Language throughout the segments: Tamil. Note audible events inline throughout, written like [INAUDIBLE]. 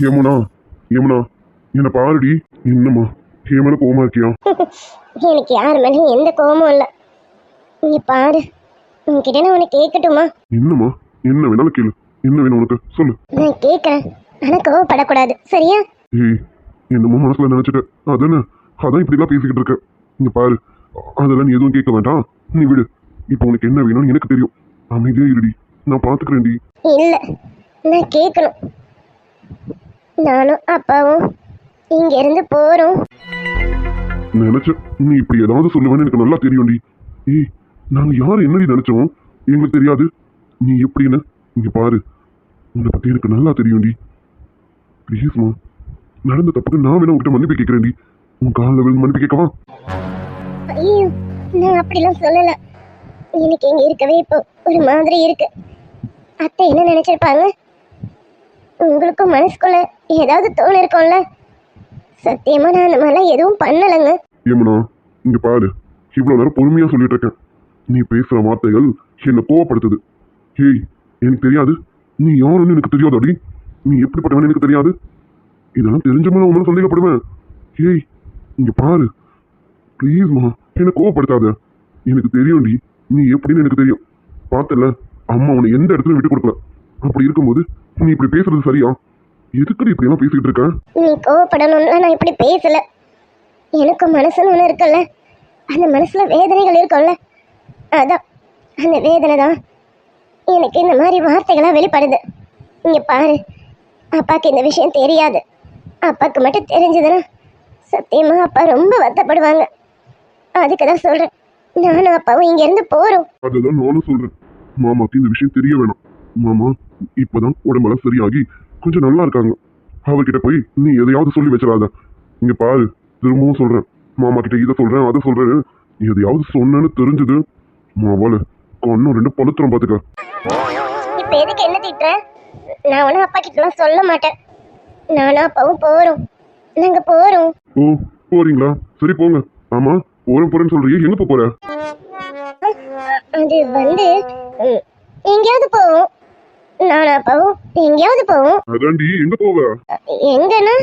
யமுனா யமுனா என்னை பாருடி என்னம்மா என் மேல கோவமா இருக்கியா? [LAUGHS] எனக்கு யார் மேலேயும் எந்த கோவமும் இல்லை. நீ பாரு உன்கிட்ட நான் உனக்கு கேட்கட்டுமா? என்னம்மா என்ன வேணாலும் கேளு. என்ன வேணும் உனக்கு? சொல்லு. நான் கேட்குறேன். ஆனால் கோவப்படக்கூடாது. சரியா? ஏய் என்னமோ மனசுல நினைச்சிட்ட. அதானே? அதான் இப்படிலாம் பேசிக்கிட்டு இருக்க. இங்க பாரு அதெல்லாம் நீ எதுவும் கேட்க வேண்டாம். நீ விடு. இப்போ உனக்கு என்ன வேணும்னு எனக்கு தெரியும். அமைதியா இருடி. நான் பாத்துக்கிறேன்டி. இல்லை நான் கேட்கணும். நானும் அப்பாவும் இங்கேருந்து போகிறோம் நினைச்சேன் நீ இப்படி ஏதாவது சொல்லுவேன்னு எனக்கு நல்லா தெரியும்டி. ஏய் நாங்க யார் என்னடி நினைச்சோம்? எங்களுக்கு தெரியாது. நீ எப்படின்னு இங்க பாரு. உன்னை பத்தி எனக்கு நல்லா தெரியும்டி. ப்ளீஸ்மா நடந்த தப்புக்கு நான் வேணா உங்ககிட்ட மன்னிப்பு கேட்கிறேன்டி. உன் காலில் விழுந்து மன்னிப்பு கேட்கவா? ஐயோ நான் அப்படிலாம் சொல்லலை. எனக்கு இங்கே இருக்கவே இப்போ ஒரு மாதிரி இருக்கு. அத்தை என்ன நினச்சிருப்பாங்க? உங்களுக்கும் மனசுக்குள்ள ஏதாவது தோணு இருக்கும்ல? சத்தியமா நான் அந்த மாதிரிலாம் எதுவும் பண்ணலைங்க. ஏமனா இங்க பாரு. இவ்வளவு நேரம் பொறுமையா சொல்லிட்டு இருக்கேன். நீ பேசுற வார்த்தைகள் என்னை கோவப்படுத்துது. ஹேய் எனக்கு தெரியாது. நீ யாருன்னு எனக்கு தெரியாதாடி? நீ எப்படிப்பட்டவன் எனக்கு தெரியாது. இதெல்லாம் தெரிஞ்சவன உன் சந்தேகப்படுவேன் ஹேய் இங்க பாரு. ப்ளீஸ்மா என்னை கோவப்படுத்தாத. எனக்கு தெரியும்டி. நீ எப்படின்னு எனக்கு தெரியும். பார்த்தல அம்மா உன்னை எந்த இடத்துலையும் விட்டு கொடுக்கல. அப்படி இருக்கும்போது நீ இப்படி பேசுறது சரியா? எதுக்குடி இப்படி எல்லாம் பேசிக்கிட்டு இருக்க? நீ கோவப்படணும்னா நான் இப்படி பேசல. எனக்கும் மனசுன்னு ஒன்று இருக்குல்ல. அந்த மனசுல வேதனைகள் இருக்கும்ல. அதான் அந்த வேதனை தான். எனக்கு இந்த மாதிரி வார்த்தைகளாக வெளிப்படுது. இங்க பாரு அப்பாக்கு இந்த விஷயம் தெரியாது. அப்பாக்கு மட்டும் தெரிஞ்சதுன்னா சத்தியமா அப்பா ரொம்ப வருத்தப்படுவாங்க. அதுக்கு தான் சொல்றேன். நானும் அப்பாவும் இங்கேருந்து போகிறோம் அதுதான் நானும் சொல்றேன். மாமாக்கு இந்த விஷயம் தெரிய வேணாம். மாமா இப்பதான் உடம்பெல்லாம் சரியாகி கொஞ்சம் நல்லா இருக்காங்க. அவர்கிட்ட போய் நீ எதையாவது சொல்லி வச்சிடாத. இங்க பாரு திரும்பவும் சொல்றேன். மாமா கிட்ட இதை சொல்றேன் அதை சொல்றேன் எதையாவது சொன்னேன்னு தெரிஞ்சது. மாவால கண்ணும் ரெண்டு பழுத்துறோம் பாத்துக்க. இப்போ எதுக்கு என்ன திட்டுற? நான் அப்பா கிட்டலாம் சொல்ல மாட்டேன். நானும் அப்பாவும் போகிறோம் நாங்கள் போகிறோம் ஓ போறீங்களா? சரி போங்க. ஆமா போறேன் போறேன்னு சொல்றியே எங்க போற? அது வந்து எங்கேயாவது போவோம். நானும் அப்பாவும் எங்கேயாவது போவோம். அதாண்டி எங்க போவ? எங்கன்னா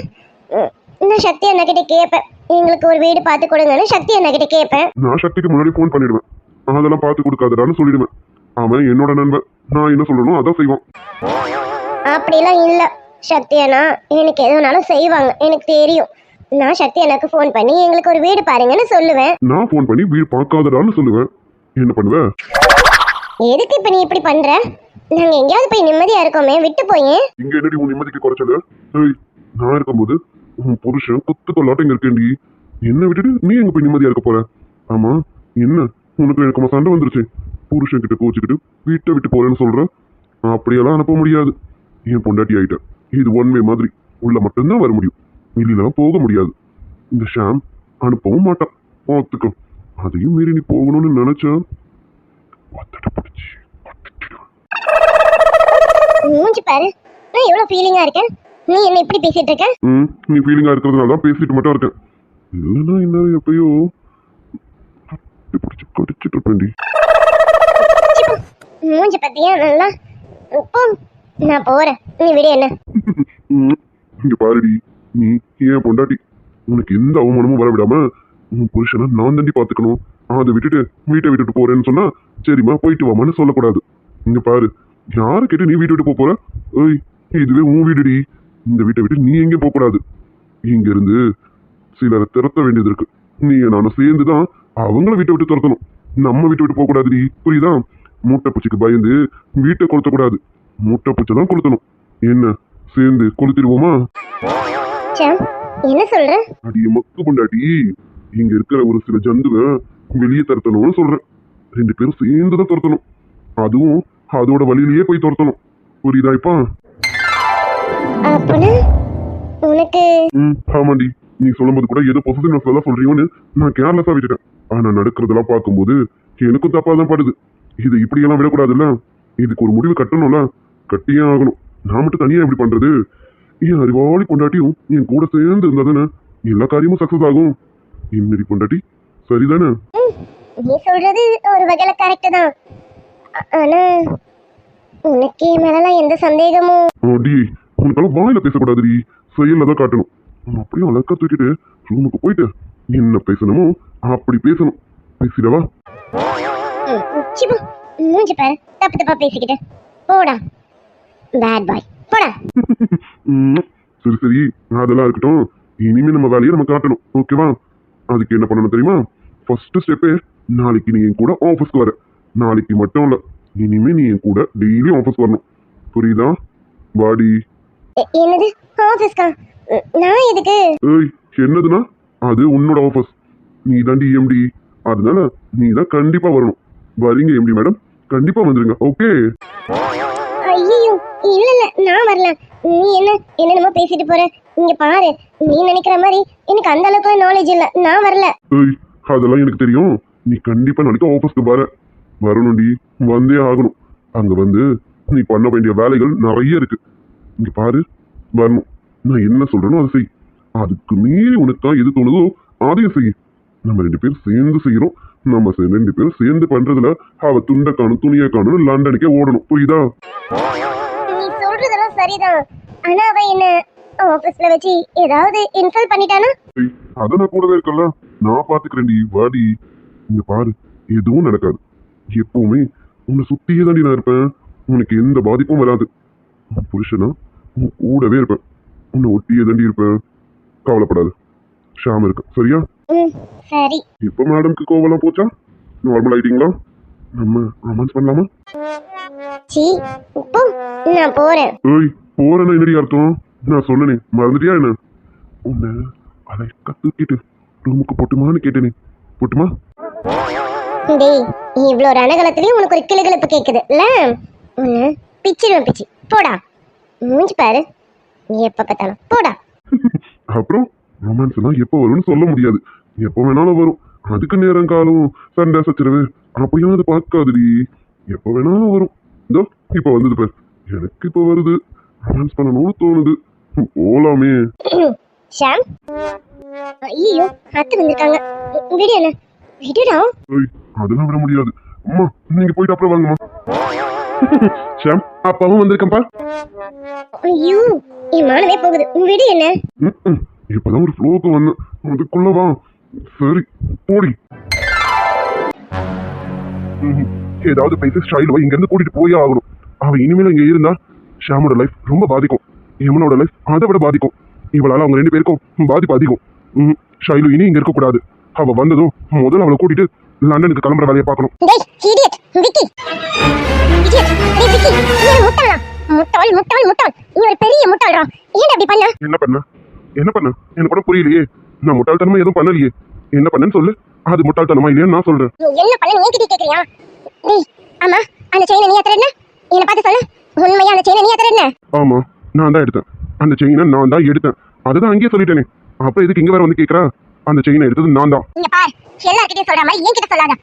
நான் சக்தி அண்ணா கிட்ட கேட்பேன் எங்களுக்கு ஒரு வீடு பார்த்து கொடுங்கன்னு சக்தி அண்ணா கிட்ட கேட்பேன் நான் சக்திக்கு முன்னாடி ஃபோன் பண்ணிடுவேன். அதெல்லாம் பார்த்து கொடுக்காதடான்னு சொல்லிடுவேன். அவன் என்னோட நண்பன். நான் என்ன சொல்லணும் அதான் செய்வான். அப்படிலாம் இல்லை சக்தி அண்ணா. எனக்கு எதுனாலும் செய்வாங்க. எனக்கு தெரியும். நான் சக்தி அண்ணாக்கு ஃபோன் பண்ணி எங்களுக்கு ஒரு வீடு பாருங்கன்னு சொல்லுவேன். நான் ஃபோன் பண்ணி வீடு பார்க்காதடான்னு சொல்லுவேன். என்ன பண்ணுவ? எதுக்கு இப்போ நீ இப்படி பண்ற? நாங்க எங்கேயாவது போய் நிம்மதியா இருக்கோமே விட்டு போய். இங்க என்னடி உன் நிம்மதிக்கு குறைச்சல? ஏய் நான் இருக்கும்போது உன் புருஷன் குத்து கொள்ளாட்டம் இங்க இருக்கேன்டி. என்ன விட்டுட்டு நீ எங்க போய் நிம்மதியா இருக்க போற? ஆமா என்ன? உனக்கு எனக்கு சண்டை வந்துருச்சு. புருஷன் கிட்ட கோச்சுக்கிட்டு வீட்டை விட்டு போறேன்னு சொல்ற? அப்படியெல்லாம் அனுப்ப முடியாது. என் பொண்டாட்டி ஆயிட்டேன் இது ஒன் வே மாதிரி. உள்ள மட்டும்தான் வர முடியும். வெளியிலாம் போக முடியாது. இந்த ஷாம் அனுப்பவும் மாட்டான். பார்த்துக்கோ. அதையும் மீறி நீ போகணும்னு நினைச்சா ஒத்தடை பிடிச்சி. மூஞ்சி பாரு. நான் எவ்வளவு ஃபீலிங்கா இருக்கேன்? நீ என்ன இப்படி பேசிட்டு இருக்க? ம் நீ ஃபீலிங்கா இருக்கிறதுனால தான் பேசிட்டு மட்டும் இருக்கேன். இல்லைன்னா இன்னும் எப்பயோ பிடிச்சி கடிச்சிட்டு இருப்பேன்டி. மூஞ்சி பத்தியா நல்லா இப்போ நான் போறேன். நீ விடு என்ன இங்க பாருடி. நீ ஏன் பொண்டாட்டி? உனக்கு எந்த அவமானமும் வர விடாம உன் புருஷனை நான் தண்டி பாத்துக்கணும் அதை விட்டுட்டு வீட்டை விட்டுட்டு போறேன்னு சொன்னா சரிம்மா போயிட்டு வாமான்னு சொல்லக்கூடாது. இங்க பாரு யாரை கேட்டு நீ வீட்டை விட்டு போப் போற? ஏய் இதுவே உன் வீடுடி. இந்த வீட்டை விட்டு நீ எங்கேயும் போக கூடாது இங்க இருந்து சிலரை திறத்த வேண்டியது இருக்கு. நீ நானும் சேர்ந்து தான் அவங்கள வீட்டை விட்டு துரத்தணும். நம்ம வீட்டை விட்டு போக கூடாதுடி. புரியுதா? மூட்டை பூச்சிக்கு பயந்து வீட்டை கொளுத்த கூடாது. மூட்டை பூச்சை தான் கொளுத்தணும். என்ன சேர்ந்து கொளுத்திடுவோமா? என்ன சொல்ற? அடிய மக்கு பொண்டாட்டி. இங்க இருக்கிற ஒரு சில ஜந்துவை வெளியே துரத்தணும்னு சொல்றேன் ரெண்டு பேரும் சேர்ந்து தான் துரத்தணும். அதுவும் அதோட வழியிலேயே போய் துரத்தணும். புரியுதா இப்பா? உனக்கு? ம் ஆமாண்டி. நீ சொல்லும்போது கூட ஏதோ பொசிட்டிவ்னஸ் எல்லாம் சொல்றீங்கன்னு நான் கேர்லெஸ்ஸா விட்டுட்டேன். ஆனா நடக்கிறதெல்லாம் பார்க்கும்போது எனக்கும் தப்பா தான் படுது. இது இப்படியெல்லாம் விடக்கூடாதுல்ல? இதுக்கு ஒரு முடிவு கட்டணும்ல? கட்டியே ஆகணும். நான் மட்டும் தனியா எப்படி பண்றது? என் அறிவாளி பொண்டாட்டியும் என் கூட சேர்ந்து இருந்தா தானே எல்லா காரியமும் சக்சஸ் ஆகும்? என்னடி பொண்டாட்டி? சரிதானே? நீ சொல்றது ஒரு வகையில கரெக்ட் தான். ஆனா உனக்கு என் எந்த சந்தேகமும்? அடி உனக்கெல்லாம் வாயில பேசக்கூடாதுடி. செயல்ல தான் காட்டணும். உன்னை அப்படியே அழகா தூக்கிட்டு ரூமுக்கு போயிட்டு என்ன பேசணுமோ அப்படி பேசணும். பேசிடவா? சிபு மூஞ்சி பாரு. தப்பு தப்பா பேசிக்கிட்டு. போடா. பேட் பாய் போடா. சரி சரி. அதெல்லாம் இருக்கட்டும். இனிமே நம்ம வேலையை நம்ம காட்டணும். ஓகேவா? அதுக்கு என்ன பண்ணணும் தெரியுமா? ஃபர்ஸ்ட் ஸ்டெப்பே நாளைக்கு நீ என் கூட ஆஃபீஸ்க்கு வர. நாளைக்கு மட்டும் இல்ல இனிமே நீ என் கூட டெய்லி ஆஃபீஸ் வரணும். புரியுதா? வாடி. என்னது? ஆஃபீஸ்க்கா நான் எதுக்கு? ஏய் என்னதுன்னா? அது உன்னோட ஆஃபீஸ் நீ தாண்டி எம்டி அதனால நீ தான் கண்டிப்பா வரணும். வரீங்க எம்டி மேடம் கண்டிப்பா வந்துருங்க ஓகே ஐயோ இல்ல இல்ல நான் வரல. நீ என்ன என்னென்னமோ பேசிட்டு போற? இங்க பாரு நீ நினைக்கிற மாதிரி எனக்கு அந்த அளவுக்கு நாலேஜ் இல்ல. நான் வரல. ஏய் அதெல்லாம் எனக்கு தெரியும். நீ கண்டிப்பா நாளைக்கு ஆஃபீஸ்க்கு வர. வரணும்டி வந்தே ஆகணும். அங்க வந்து நீ பண்ண வேண்டிய வேலைகள் நிறைய இருக்கு. இங்க பாரு வரணும் நான் என்ன சொல்றேனோ அதை செய். அதுக்கு மீறி உனக்கா எது தோணுதோ அதையும் செய். நம்ம ரெண்டு பேரும் சேர்ந்து செய்யறோம். நம்ம ரெண்டு பேரும் சேர்ந்து பண்றதுல அவ துண்டை காணும் துணியை காணும் லண்டனுக்கே ஓடணும். புரியுதா? நீ சொல்றதெல்லாம் சரிதான். ஆனா அவ என்ன ஆபீஸ்ல வச்சு ஏதாவது இன்சல்ட் பண்ணிட்டானா? அத நான் கூடவே இருக்கல நான் பாத்துக்கிறேன்டி வாடி. இங்க பாரு எதுவும் நடக்காது. எப்பவுமே உன்னை சுத்தியே தாண்டி நான் இருப்பேன். உனக்கு எந்த பாதிப்பும் வராது. உன் புருஷனா? உன் கூடவே இருப்பேன். உன்னை ஒட்டியே தாண்டி இருப்பேன். கவலைப்படாது. ஷாம் இருக்கு. சரியா? சரி. இப்ப மேடம்க்கு கோவலாம் போச்சா? நார்மல் ஆயிட்டீங்களா? நம்ம ரொமான்ஸ் பண்ணலாமா? சி இப்போ நான் போறேன். ஏய் போறேன்னா என்னடி அர்த்தம்? நான் சொன்னனே மறந்துட்டியா என்ன? உன்னை அதை கத்துக்கிட்டு ரூமுக்கு போட்டுமான்னு கேட்டேனே. போட்டுமா? டேய் இவ்வளோ ரணகலத்துலயும் உனக்கு ஒரு கிளுகிழப்பு கேக்குது இல்ல? உன்னை பிச்சிடுவேன் பிச்சி போடா. மூஞ்சி பாரு. நீ எப்ப பார்த்தாலும் போடா. அப்புறம் ரொமான்ஸ் எல்லாம் எப்போ வரும்னு சொல்ல முடியாது. எப்போ வேணாலும் வரும். அதுக்கு நேரம் காலம் சண்டை சச்சரவு அப்படியும் அது பார்க்காதுடி. எப்போ வேணாலும் வரும். இதோ இப்போ வந்தது பாரு. எனக்கு இப்போ வருது. ரொமான்ஸ் பண்ணணும்னு தோணுது. போலாமே. ஷாம்? ஐயோ அத்து வந்திருக்காங்க. விடு என்ன? விடுடா அதெல்லாம் விட முடியாது. அம்மா நீங்க போயிட்டு அப்புறம் வாங்கம்மா ஷாம் அப்பாவும் வந்திருக்கேன்ப்பா. ஐயோ என் மானமே போகுது. விடு என்ன. இப்பதான் ஒரு ஃப்ளோக்கு வந்தேன். அதுக்குள்ள வா. சரி போடி. ஏதாவது பேசி ஸ்டைல் இங்க இருந்து கூட்டிட்டு போயே ஆகணும். அவ இனிமேல் இங்க இருந்தா ஷாமோட லைஃப் ரொம்ப பாதிக்கும். யமுனோட லைஃப் அதை விட பாதிக்கும். இவளால அவங்க ரெண்டு பேருக்கும் பாதிப்பு அதிகம். ஷைலு இனி இங்க இருக்க கூடாது அவ வந்ததும் முதல்ல அவளை கூட்டிட்டு லண்டனுக்கு கிளம்புற வேலையை பார்க்கணும். முட்டாளா முட்டாள் முட்டாள் முட்டாள். நீ ஒரு பெரிய முட்டாள்டா ஏன் அப்படி பண்ண? என்ன பண்ண? என்ன பண்ண? எனக்கு கூட புரியலையே. நான் முட்டாள்தனமா எதுவும் பண்ணலையே. என்ன பண்ணேன்னு சொல்லு. அது முட்டாள்தனமா இல்லையான்னு நான் சொல்றேன். நீ என்ன பண்ண? நீ என்கிட்ட கேக்குறியா? ஆமா அந்த செயினை நீ எத்தறன என்ன? பார்த்து சொல்லு. உண்மையா அந்த செயினை நீ எத்தறன ஆமா நான் தான் எடுத்தேன். அந்த செயினை நான் தான் எடுத்தேன். அதுதான் அங்கேயே சொல்லிட்டேனே. அப்புறம் இதுக்கு இங்க வேற வந்து கேக்குறா? அந்த செயினை எடுத்தது நான் தான் இங்க பார் எல்லார்கிட்டயும் சொல்ற மாதிரி என்கிட்ட சொல்லாத.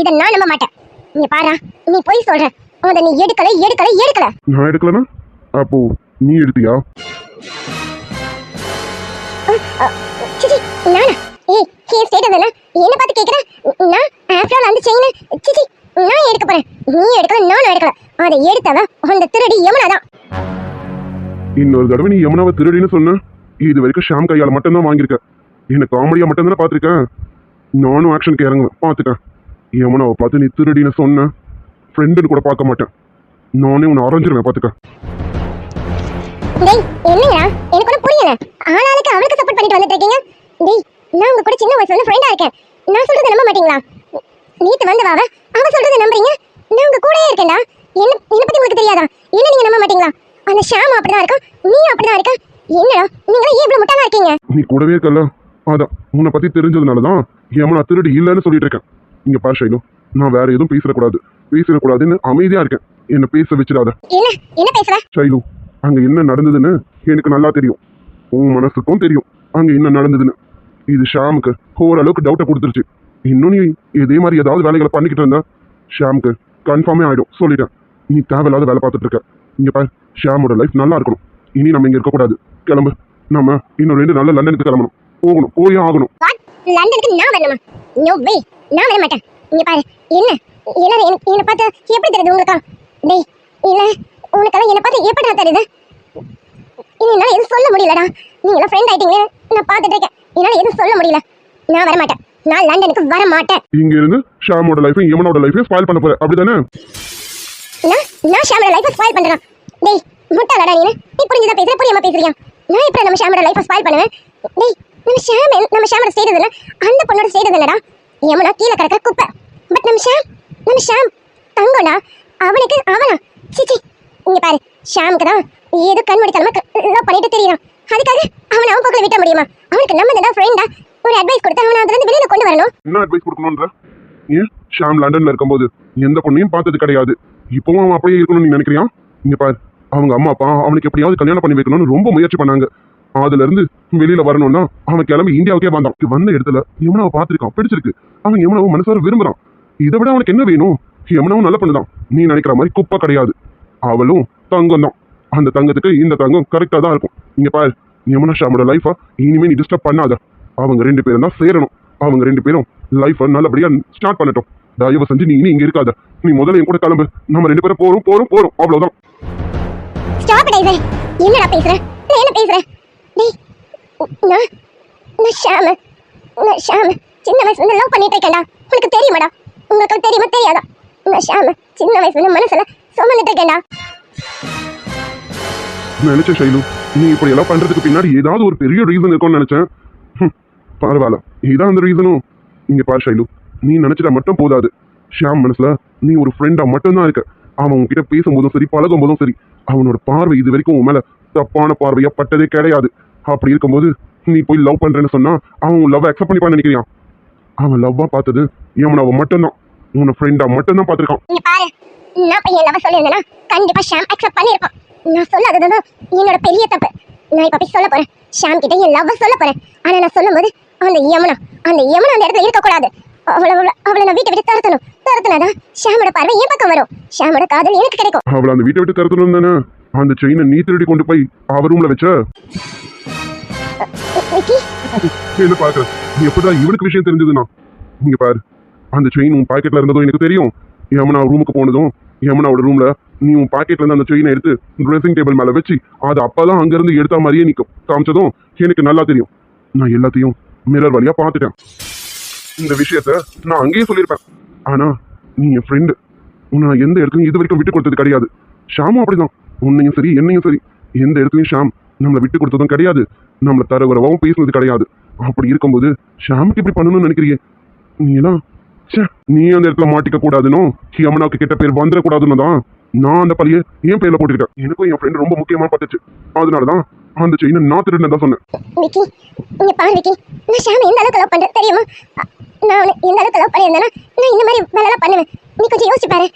இத நான் நம்ப மாட்டேன். இங்க பாரா நீ போய் சொல்ற. அத நீ எடுக்கல எடுக்கல எடுக்கல. நான் எடுக்கலனா அப்போ நீ எடுத்தியா? சிச்சி நானா? ஏய் என் ஸ்டேட்டஸ் என்ன என்ன பார்த்து கேக்குற நான் ஆஃப்டர் அந்த செயினை சிச்சி நான் எடுக்க போறேன். நீ எடுக்கல நானும் எடுக்கல. அதை எடுத்தவ அந்த திருடி யமுனா தான். இன்னொரு தடவை நீ யமுனாவை திருடின்னு சொன்ன இது வரைக்கும் ஷாம் கையால மட்டும்தான் வாங்கியிருக்க. என்ன காமெடியா மட்டும் தானே பார்த்துருக்கேன் நானும் ஆக்ஷனுக்கு இறங்குவேன். பார்த்துட்டேன் யமுனாவை பார்த்து நீ திருடின்னு சொன்ன. ஃப்ரெண்டுன்னு கூட பார்க்க மாட்டேன். நானே உன்னை அரைஞ்சிருவேன். பார்த்துக்க. டேய் என்னங்கடா எனக்கு ஒன்றும் புரியல. ஆளாளுக்கு அவளுக்கு சப்போர்ட் பண்ணிட்டு வந்துட்டு இருக்கீங்க. டேய் நான் உங்க கூட சின்ன வயசுல ஃப்ரெண்டா இருக்கேன். நான் சொல்றதை நம்ப மாட்டீங்களா? நீத்து வந்து வாவ அவ சொல்றதை நம்புறீங்க? நான் உங்க கூடயே இருக்கேன்டா. என்ன என்ன பத்தி உங்களுக்கு தெரியாதா? என்ன நீங்க நம்ப மாட்டீங்களா? அந்த ஷாம் அப்படிதான் இருக்கா நீ அப்படிதான் இருக்க. என்னடா நீங்க ஏன் இவ்வளவு முட்டாளா இருக்கீங்க? நீ கூடவே இருக்கல்ல. அதான் உன்னை பத்தி தெரிஞ்சதுனால தான் யமுனா திருடி இல்லைன்னு சொல்லிட்டு இருக்கேன். இங்க பாரு ஷைலு நான் வேற எதுவும் பேசிடக்கூடாது. பேசிடக்கூடாதுன்னு அமைதியா இருக்கேன். என்ன பேச வச்சிடாத. ஷைலு அங்க என்ன நடந்ததுன்னு எனக்கு நல்லா தெரியும். உன் மனசுக்கும் தெரியும் அங்க என்ன நடந்ததுன்னு. இது ஷாமுக்கு ஓரளவுக்கு டவுட்டை கொடுத்துருச்சு. இன்னும் நீ இதே மாதிரி ஏதாவது வேலைகளை பண்ணிக்கிட்டு இருந்தா ஷாமுக்கு கன்ஃபார்மே ஆயிடும். சொல்லிட்டேன். நீ தேவையில்லாத வேலை பார்த்துட்டு இருக்க. இங்க பாரு ஷாமோட லைஃப் நல்லா இருக்கணும். இனி நம்ம இங்க இருக்கக்கூடாது. கிளம்பு. நம்ம இன்னும் ரெண்டு நாள்ல லண்டனுக்கு கிளம்பணும். போகணும் போயே ஆகணும். லண்டனுக்கு நான் வரணுமா? நோ வே நான் வர மாட்டேன். இங்க பாரு. என்ன? எல்லாரும் என்ன பார்த்து எப்படி தெரியுது உங்களுக்கா டேய் இல்ல உனக்கெல்லாம் என்ன பார்த்து எப்படிடா தெரியுது? என்னால எதுவும் சொல்ல முடியலடா. நீங்க ஃப்ரெண்ட் ஆயிட்டீங்க நான் பார்த்துட்டு இருக்கேன். என்னால எதுவும் சொல்ல முடியல. நான் வர மாட்டேன். நான் லண்டனுக்கு வர மாட்டேன். இங்க இருந்து ஷாமோட லைஃபையும் யமனோட லைஃபையும் ஸ்பாயில் பண்ண போற. அப்படிதானே? நான் நான் ஷாமோட லைஃபை ஸ்பாயில் பண்றேன். டேய் முட்டாளடா நீ நீ புரிஞ்சதா பேசுற? புரியாம பேசுறியா? நான் இப்ப நம்ம ஷாமோட லைஃபை ஸ்பாயில் பண்ணுவேன்? டேய் நம்ம ஷாம் நம்ம ஷாமோட செய்தது இல்லை அந்த பொண்ணோட செய்தது இல்லடா யமுனா கீழே கிடக்கிற குப்பை. பட் நம்ம ஷாம் நம்ம ஷாம் தங்கம்டா அவனுக்கு அவனா. சிச்சி இங்க பாரு. ஷாமுக்கு தான் ஏதோ கண்மூடித்தனமா லவ் பண்ணிட்டு தெரியறான். அதுக்காக அவனை அவன் பக்கம் விட்ட முடியுமா? அவனுக்கு நம்ம தான் ஃப்ரெண்டா ஒரு அட்வைஸ் கொடுத்து அவனை அதுல இருந்து வெளியில கொண்டு வரணும். என்ன அட்வைஸ் கொடுக்கணும்ன்ற? ஏன் ஷாம் லண்டன்ல இருக்கும்போது எந்த பொண்ணையும் பார்த்தது கிடையாது. இப்பவும் அவன் அப்படியே இருக்கணும்னு நீ நினைக்கிறியா? இங்க பாரு. அவங்க அம்மா அப்பா அவனுக்கு எப்படியாவது கல்யாணம் பண்ணி வைக்கணும்னு ரொம்ப முயற்சி பண்ணாங்க. அதுல இருந்து வெளியில வரணும்னா அவன் கிளம்பி இந்தியாவுக்கே வந்தான். வந்த இடத்துல யமுனாவை பார்த்துருக்கான். பிடிச்சிருக்கு. அவன் யமுனாவும் மனசார விரும்புறான். இதை விட அவனுக்கு என்ன வேணும்? யமுனாவும் நல்ல பண்ணுதான். நீ நினைக்கிற மாதிரி குப்பை கிடையாது. அவளும் தங்கம் தான் அந்த தங்கத்துக்கு இந்த தங்கம் கரெக்டா தான் இருக்கும். இங்க பாரு யமுனா ஷாமோட லைஃபா இனிமே நீ டிஸ்டர்ப் பண்ணாத. அவங்க ரெண்டு பேரும் தான் சேரணும். அவங்க ரெண்டு பேரும் லைஃபை நல்லபடியா ஸ்டார்ட் பண்ணட்டும். தயவு செஞ்சு நீ இனி இங்க இருக்காத. நீ முதல்ல என் கூட கிளம்பு. நம்ம ரெண்டு பேரும் போறோம் போறோம் போறோம். அவ்வளவுதான். ஸ்டாப் என்னடா பேசுற? என்ன பேசுற டேய் நான் நான் ஷாம நான் ஷாம. சின்ன வயசுல லவ் பண்ணிட்டு இருக்கேன்டா. உனக்கு தெரியுமாடா? உங்களுக்கு தெரியுமா தெரியாதா? நான் ஷாம சின்ன வயசுல மனசுல சுமந்துட்டு இருக்கேன்டா. நினைச்சேன் ஷைலு நீ இப்படி எல்லாம் பண்றதுக்கு பின்னாடி ஏதாவது ஒரு பெரிய ரீசன் இருக்கும்னு நினைச்சேன். பரவாயில்ல. இதான் அந்த ரீசனும் இங்க பாரு ஷைலு நீ நினைச்சிட்டா மட்டும் போதாது. ஷியாம் மனசுல நீ ஒரு ஃப்ரெண்டா மட்டும்தான் இருக்க. அவன் உன்கிட்ட பேசும்போதும் சரி பழகும் போதும் சரி அவனோட பார்வை இது வரைக்கும் உன் மேல தப்பான பார்வையா பட்டதே கிடையாது. அப்படி இருக்கும்போது நீ போய் லவ் பண்றேன்னு சொன்னா அவன் உன் லவ் அக்செப்ட் பண்ணிப்பான்னு நினைக்கிறியான் அவன் லவ்வா பார்த்தது அவன் மட்டும்தான். உன்னை ஃப்ரெண்டா மட்டும்தான் பார்த்திருக்கான். இங்க பாரு நான் போய் என் லவ் சொல்லியிருந்தேன்னா கண்டிப்பா ஷாம் அக்செப்ட் பண்ணிருப்பான் நான் சொல்லாததுதான் என்னோட பெரிய தப்பு. நான் இப்ப போய் சொல்ல போறேன். ஷாம் கிட்ட என் லவ் சொல்ல போறேன். ஆனா நான் சொல்லும்போது அந்த யமுனா அந்த யமுனா அந்த இடத்துல இருக்க கூடாது அவளை அவளை- நான் வீட்டை விட்டு துரத்தணும். துரத்துனாதான் ஷாமோட பார்வை என் பக்கம் வரும். ஷாமோட காதல் எனக்கு கிடைக்கும். அவளை அந்த வீட்டை விட்டு தரத்துல தானே? அந்த செயினை நீ திருடி கொண்டு போய் அவ ரூம்ல வச்ச? ஓகே என்ன பாக்குற? நீ எப்படிதான் இவனுக்கு விஷயம் தெரிஞ்சதுன்னா? இங்க பாரு. அந்த செயின் உன் பாக்கெட்ல இருந்ததும் எனக்கு தெரியும். யமுனா ரூமுக்கு போனதும் யமுனாவோட ரூம்ல நீ உன் பாக்கெட்ல இருந்து அந்த செயினை எடுத்து ட்ரெஸ்ஸிங் டேபிள் மேல வச்சு அது அப்பதான் அங்க இருந்து எடுத்த மாதிரியே நீ காமிச்சதும் எனக்கு நல்லா தெரியும். நான் எல்லாத்தையும் மிரர் வழியா பார்த்துட்டேன். இந்த விஷயத்த நான் அங்கேயே சொல்லியிருப்பேன். ஆனா நீ என் ஃப்ரெண்டு உன்னை நான் எந்த இடத்துலையும் இது வரைக்கும் விட்டு கொடுத்தது கிடையாது. ஷாமும் அப்படிதான். உன்னையும் சரி என்னையும் சரி. எந்த இடத்துலையும் ஷாம் நம்மளை விட்டு கொடுத்ததும் கிடையாது. நம்மளை தரகுறவாவும் பேசுனது கிடையாது. அப்படி இருக்கும்போது ஷாமுக்கு இப்படி பண்ணணும்னு நினைக்கிறியே? நீ எல்லாம் சே நீ அந்த இடத்துல மாட்டிக்க கூடாதுனோ? யமுனாக்கு கிட்ட பேர் வந்துடக்கூடாதுன்னு தான் நான் அந்த பழிய என் பேர்ல போட்டிருக்கேன். எனக்கும் என் ஃப்ரெண்ட் ரொம்ப முக்கியமா பட்டுச்சு. அதனாலதான் அந்த செயினை நான் திருடுன்னு தான் சொன்னேன். விக்கி இங்க பாரு விக்கி. நான் ஷாம் எந்த அளவுக்கு லவ் பண்றேன் தெரியுமா? நான் அவனை எந்த அளவுக்கு லவ் பண்ணியிருந்தேன்னா நான் இந்த மாதிரி வேலைலாம் பண்ணுவேன். நீ கொஞ்சம் யோசிச்சு பாரு.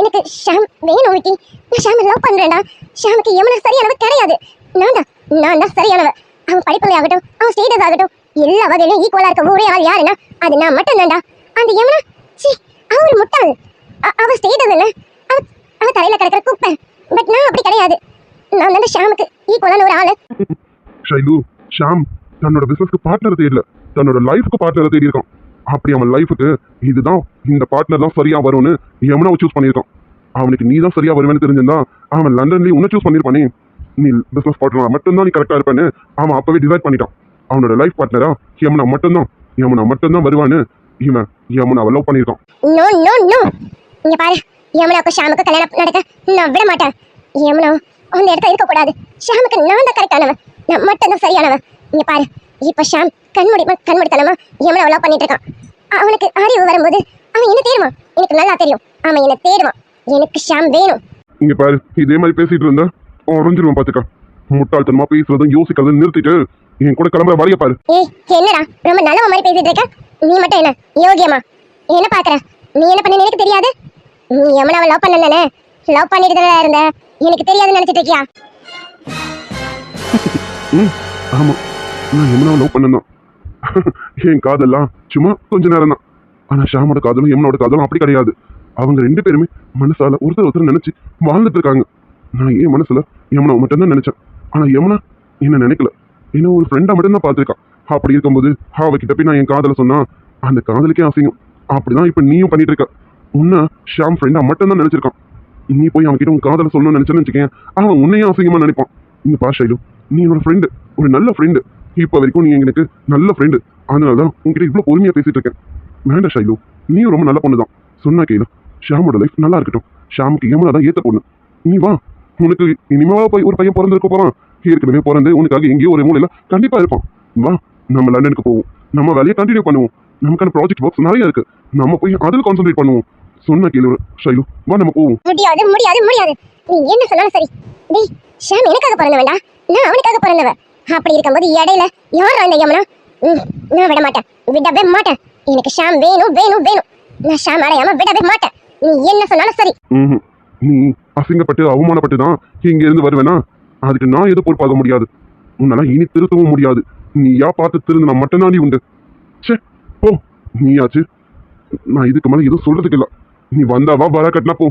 எனக்கு ஷாம் வேணும் விக்கி. நான் ஷாமை லவ் பண்றேன்டா. ஷாமுக்கு யமுனா சரியானவ கிடையாது. நான் தான் நான் தான் சரியானவ அவன் படிப்புல ஆகட்டும் அவன் ஸ்டேட்டஸ் ஆகட்டும் எல்லா வகையிலும் ஈக்குவலா இருக்க ஒரே ஆள் யாருன்னா அது நான் மட்டும் தான்டா அந்த யமுனா சி அவ ஒரு முட்டாள் அவ ஸ்டேட்டஸ் என்ன? அவ அவ தலையில கிடக்கிற குப்பை. பட் நான் அப்படி கிடையாது. நான் தான் ஷாமுக்கு ஈக்குவலான ஒரு ஆளு. ஷைலு ஷாம் தன்னோட பிசினஸ்க்கு பார்ட்னர் தேடல. தன்னோட லைஃப்க்கு பார்ட்னர் தேடி இருக்கான் அப்படி அவன் லைஃபுக்கு இதுதான் இந்த பார்ட்னர் தான் சரியா வரும்னு யமுனாவை சூஸ் பண்ணியிருக்கான். அவனுக்கு நீ தான் சரியா வருவேன்னு தெரிஞ்சிருந்தா அவன் லண்டன்லயும் உன்னை சூஸ் பண்ணிருப்பானே நீ பிசினஸ் பார்ட்னரா மட்டும்தான் நீ கரெக்டா இருப்பேன்னு அவன் அப்பவே டிசைட் பண்ணிட்டான். அவனோட லைஃப் பார்ட்னரா யமுனா மட்டும்தான். யமுனா மட்டும்தான் வருவான்னு இவன் யமுனாவை லவ் பண்ணியிருக்கான். நோ நோ நோ இங்க பாரு. யமுனாக்கு ஷாமுக்கு கல்யாணம் நடக்க நான் விட மாட்டேன். யமுனா அந்த இடத்துல இருக்க கூடாது ஷாமுக்கு நான் தான் கரெக்டானவன் நான் மட்டும் தான் சரியானவன். இங்க பாரு. இப்ப ஷாம் கண்மூடி கண்மூடித்தனமா யமுனா லவ் பண்ணிட்டு இருக்கான் அவனுக்கு அறிவு வரும்போது அவன் என்ன தேடுவான்? எனக்கு நல்லா தெரியும். அவன் என்ன தேடுவான். எனக்கு ஷாம் வேணும். இங்க பாரு. இதே மாதிரி பேசிட்டு இருந்தா உறைஞ்சிருவேன் பாத்துக்க. முட்டாள்தனமா பேசுறதும் யோசிக்கிறதும் நிறுத்திட்டு என் கூட கிளம்புற வழிய பாரு. ஏய் என்னடா? ரொம்ப நல்லவ மாதிரி பேசிட்டு இருக்க? நீ மட்டும் என்ன? யோகியமா என்ன பாக்குற? நீ என்ன பண்ண எனக்கு தெரியாது. நீ யமுனாவை லவ் பண்ணனே லவ் பண்ணிட்டு தான் இருந்த? எனக்கு தெரியாதுன்னு நினைச்சிட்டு இருக்கியா? ம் ஆமா. நான் யமுனாவை லவ் பண்ணேன் என் காதெல்லாம் சும்மா கொஞ்ச நேரம் தான். ஆனா ஷாமோட காதலும் யமுனோட காதலும் அப்படி கிடையாது. அவங்க ரெண்டு பேருமே மனசால ஒருத்தர் ஒருத்தர் நினைச்சு வாழ்ந்துட்டு இருக்காங்க. நான் ஏன் மனசுல யமுனாவை மட்டும்தான் நினைச்சேன். ஆனா யமுனா என்ன நினைக்கல. என்ன ஒரு ஃப்ரெண்டா மட்டும்தான் பார்த்துருக்கான் அப்படி இருக்கும்போது அவகிட்ட போய் நான் என் காதலை சொன்னா அந்த காதலுக்கே அசிங்கம். அப்படிதான் இப்போ நீயும் பண்ணிட்டு இருக்க. உன்னை ஷாம் ஃப்ரெண்டா மட்டும்தான் நினைச்சிருக்கான். நீ போய் அவன்கிட்ட உன் காதலை சொல்லணும்னு நினைச்சேன்னு வச்சுக்கேன் அவன் உன்னையும் அசிங்கமா நினைப்பான். நீங்க பா ஷைலு நீ என்னோட ஃப்ரெண்டு ஒரு நல்ல ஃப்ரெண்டு இப்போ வரைக்கும் நீ எனக்கு நல்ல ஃப்ரெண்டு அதனால தான் உங்ககிட்ட இவ்வளோ பொறுமையாக பேசிட்டு இருக்கேன். வேண்டாம் ஷைலு நீயும் ரொம்ப நல்ல பொண்ணு தான் சொன்னா கேளு ஷாமோட லைஃப் நல்லா இருக்கட்டும். ஷாமுக்கு ஏமலா தான் ஏற்ற பொண்ணு. நீ வா உனக்கு இனிமேவா போய் ஒரு பையன் பிறந்திருக்க போறான்? ஏற்கனவே பிறந்து உனக்காக எங்கேயோ ஒரு மூலையில கண்டிப்பா இருப்பான். வா நம்ம லண்டனுக்கு போவோம். நம்ம வேலையை கண்டினியூ பண்ணுவோம். நமக்கான ப்ராஜெக்ட் ஒர்க்ஸ் நிறைய இருக்கு. நம்ம போய் அதில் கான்சென்ட்ரேட் பண்ணுவோம். சொன்ன கேளு ஷைலு. வா நம்ம போவோம். முடியாது முடியாது முடியாது. நீ என்ன சொன்னாலும் சரி. டேய் ஷாம் எனக்காக பிறந்தவன்டா நான் அவனுக்காக பிறந்தவன். அப்படி இருக்கும்போது இடையில யார் அந்த யமுனா? நான் விட மாட்டேன். விடவே மாட்டேன். எனக்கு ஷாம் வேணும் வேணும் வேணும். நான் ஷாம் அடையாம விடவே மாட்டேன். நீ என்ன சொன்னாலும் சரி. நீ அசிங்கப்பட்டு அவமானப்பட்டு தான் இங்க இருந்து வருவேனா? அதுக்கு நான் எது பொறுப்பாக முடியாது? உன்னால இனி திருத்தவும் முடியாது. நீயா பார்த்து திருந்தினா மட்டும்தான் நீ உண்டு. சே போ. நீயாச்சு. நான் இதுக்கு மேலே எதுவும் சொல்றதுக்கு இல்லை. நீ வந்தாவா வர கட்டினா போ.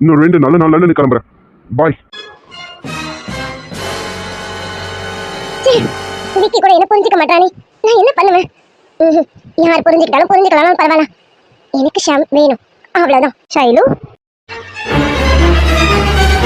இன்னும் ரெண்டு நல்ல நாள் நீ கிளம்புறேன். பாய் விக்கி கூட என்ன புரிஞ்சுக்க மாட்டானே? நான் என்ன பண்ணுவேன்? யார் புரிஞ்சுக்கிட்டாலும் புரிஞ்சுக்கலாம் பரவாயில்ல. எனக்கு ஷாம் வேணும். அவ்வளவுதான். ஷைலு?